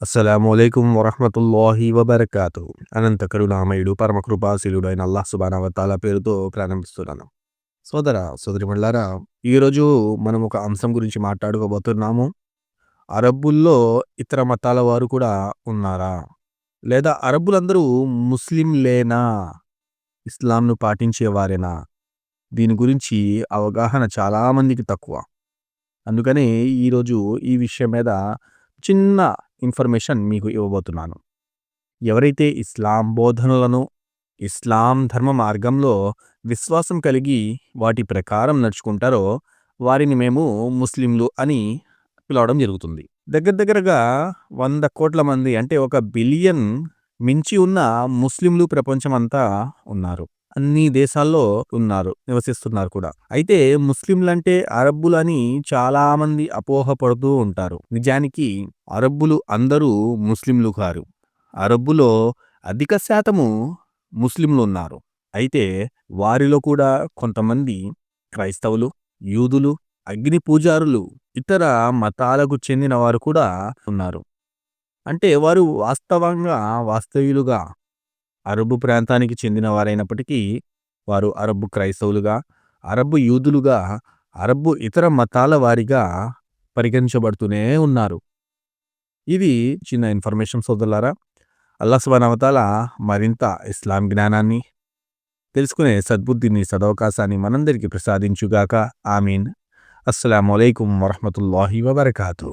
అస్సలాము అలైకుం వరహమతుల్లాహి వబర్కాతు అనంత కరుణామయుడు పరమ కృపాశీలుడు అల్లాహ్ సుబానవతాల పేరుతో ప్రారంభిస్తున్నాను సోదర సోదరిమణులారా ఈరోజు మనం ఒక అంశం గురించి మాట్లాడుకోబోతున్నాము అరబ్బుల్లో ఇతర మతాల వారు కూడా ఉన్నారా లేదా అరబ్బులందరూ ముస్లింలేనా ఇస్లాంను పాటించేవారేనా దీని గురించి అవగాహన చాలామందికి తక్కువ అందుకని ఈరోజు ఈ విషయం మీద చిన్న ఇన్ఫర్మేషన్ మీకు ఇవ్వబోతున్నాను. ఎవరైతే ఇస్లాం బోధనలను ఇస్లాం ధర్మ మార్గంలో విశ్వాసం కలిగి వాటి ప్రకారం నడుచుకుంటారో వారిని మేము ముస్లింలు అని పిలవడం జరుగుతుంది. దగ్గర దగ్గరగా వంద కోట్ల మంది అంటే ఒక బిలియన్ మించి ఉన్న ముస్లింలు ప్రపంచమంతా ఉన్నారు. అన్ని దేశాల్లో ఉన్నారు నివసిస్తున్నారు కూడా. అయితే ముస్లింలంటే అరబ్బులని చాలా మంది అపోహపడుతూ ఉంటారు. నిజానికి అరబ్బులు అందరూ ముస్లింలు కారు. అరబ్బులో అధిక శాతము ముస్లింలు ఉన్నారు. అయితే వారిలో కూడా కొంతమంది క్రైస్తవులు యూదులు అగ్ని పూజారులు ఇతర మతాలకు చెందిన వారు కూడా ఉన్నారు. అంటే వారు వాస్తవంగా వాస్తవ్యులుగా అరబ్బు ప్రాంతానికి చెందిన వారైనప్పటికీ వారు అరబ్బు క్రైస్తవులుగా అరబ్బు యూదులుగా అరబ్బు ఇతర మతాల వారిగా పరిగణించబడుతూనే ఉన్నారు. ఇది చిన్న ఇన్ఫర్మేషన్ సోదరులారా అల్లా సుబానవతాల మరింత ఇస్లాం జ్ఞానాన్ని తెలుసుకునే సద్బుద్ధిని సదవకాశాన్ని మనందరికీ ప్రసాదించుగాక. ఆమీన్. అస్సలం అయికం వరహమతుల్లాహి వబర్కాతూ.